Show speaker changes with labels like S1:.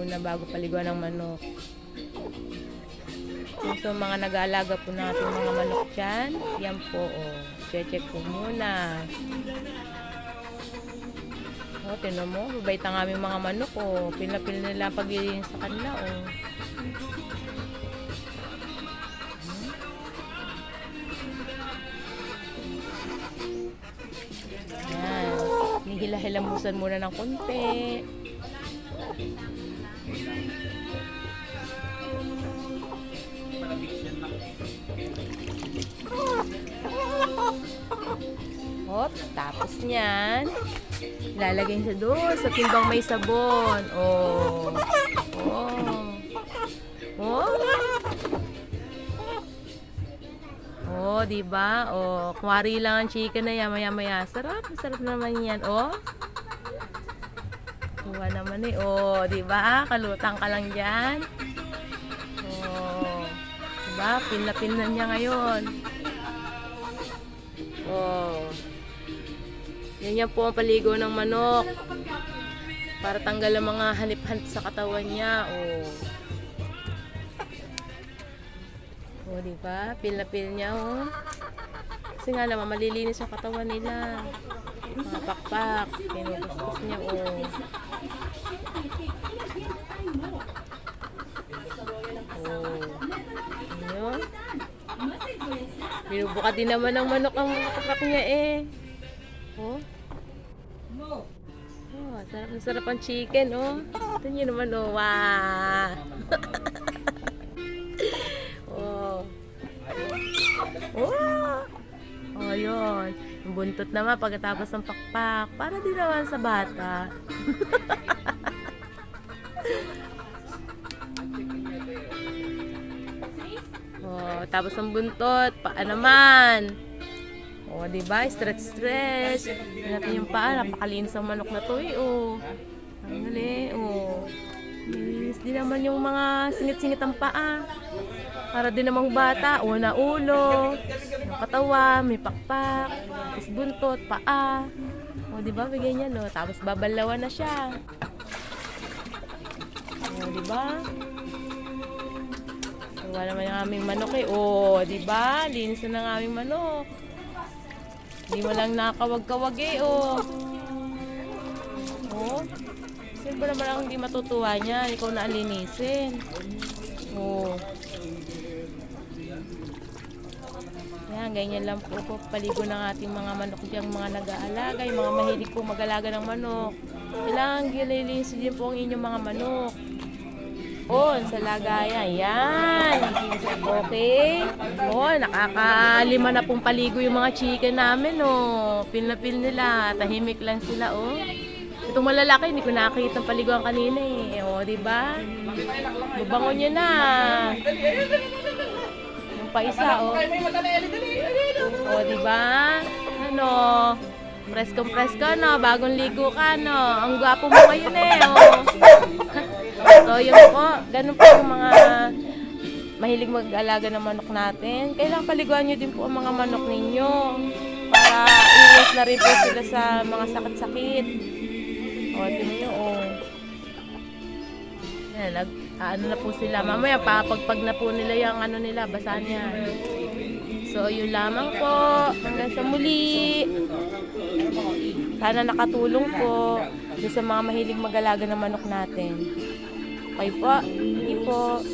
S1: muna bago paliguan ng manok. Sa mga nag-aalaga po natin mga manok dyan, yan po, oh. Check po muna. Oh, tinan mo, mabait ang aming mga manok, oh. Pinapil nila ang paglilinis sa kanila, oh. Yan. Nihila-hilamusan muna ng konti. Hop, tapos niyan, ilalagay siya doon sa timbang may sabon. Oh. Oh. Oh. Oh, di ba? Oh, kumari lang ang chicken na yan, maya-maya. Sarap, sarap naman yan. Oh. Kuha naman eh. Oh, di ba? Kalutang ka lang diyan. Oh. Di ba? Pin na pin na niya ngayon. Oh. Yan yan po ang paligo ng manok. Para tanggal ang mga hanip-hanip sa katawan niya. Oh. O, di ba? Pil na pil niya, oh. Kasi nga naman, malilinis ang katawan nila. Mga pakpak. Pinupustos niya, oh. Oh. Ano? Binubuka din naman ng manok ang pakpak niya, eh. Oh. Oh, sarap na sarap ang chicken, oh. Ito niyo naman, oh. Wow. Oh. Oh. Oh, yun. Yung buntot naman pagkatapos ng pakpak. Para din naman sa bata. oh, tapos ang buntot, paa naman. Oh, di ba? Stretch, stretch. Natin yung paa. Napakalinis ang manok na to, eh. Oh. Ang gali, oh. Linis din naman yung mga singit-singit ang paa. Para din namang bata, una ulo, yung katawan, may pakpak, tapos buntot, paa. O, di ba? Bigyan niya, no? Tapos babalawan na siya. O, di ba? Wala naman yung aming manok eh. O, di ba? Linis na ng aming manok. Hindi mo lang nakawag-kawag eh, o. O. Siyempre naman ako hindi matutuwa niya. Ikaw na ang linisin. O. Yan, ganyan lang po po paligo ng ating mga manok diyang mga nag-aalaga, yung mga mahilig po mag-alaga ng manok. Kailangan gililinis din po ang inyong mga manok. On, sa lagayan. Yan. Okay. Oh, nakakalima na pong paligo yung mga chicken namin, oh. Pil na pil nila. Tahimik lang sila, oh. Itong malalaki, hindi ko nakakita ang paliguan kanina, eh. Oh, di ba? Babangon niya na. Yung pa oh. O, di ba? Ano? Preskong presko, no? Bagong ligo ka, no? Ang gwapo mo ngayon, eh, oh. so, yun po. Ganun po yung mga mahilig mag-alaga ng manok natin. Kailangan paliguan nyo din po ang mga manok ninyo. Para iwas na rin po sila sa mga sakit-sakit. O, tingnan nyo, oh. Yan, nag, ano na po sila. Mamaya, papagpag na po nila yung ano nila, basahan yan. So, yun lamang po. Hanggang sa muli. Sana nakatulong po sa mga mahilig mag-alaga ng manok natin. Okay po. Hindi po.